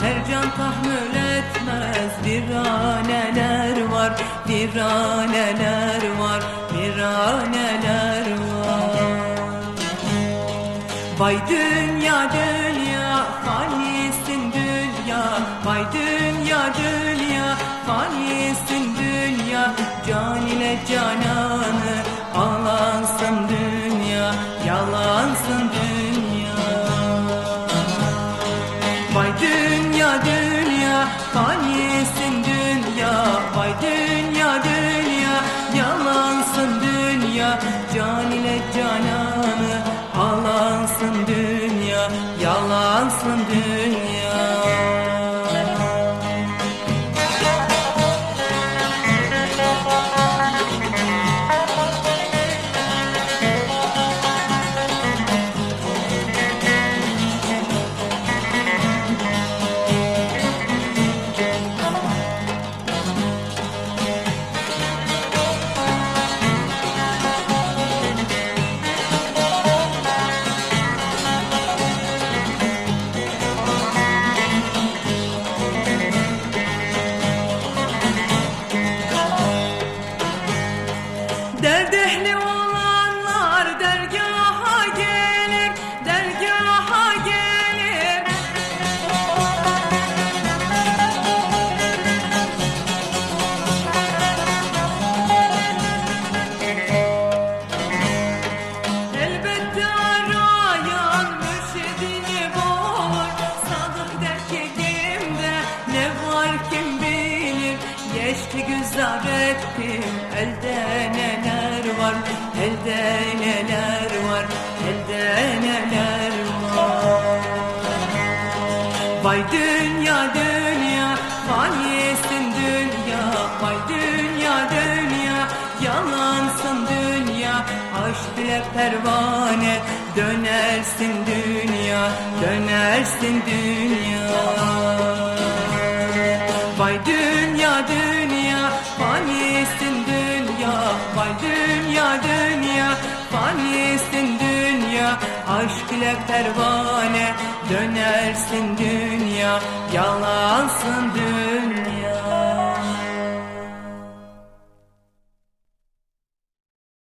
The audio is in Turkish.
Her can tahammül etmez. Viraneler var Viraneler var Viraneler var. Vay dünya dünya Fanisin dünya. Vay dünya dünya Fanisin dünya. Can ile canan fanisin dünya Vay dünya dünya. Yalansın dünya Can ile cananı alansın dünya. Yalansın dünya Ahli Geçti güzel ettim elde neler var? Elde neler var? Elde neler var? Vay dünya dünya fanisin dünya. Vay dünya dünya yalansın dünya. Aşk bile pervane dönersin dünya Dönersin dünya. Vay dünya dünya fanisin dünya Vay dünya dünya. Fanisin dünya Aşk ile pervane. Dönersin dünya Yalansın dünya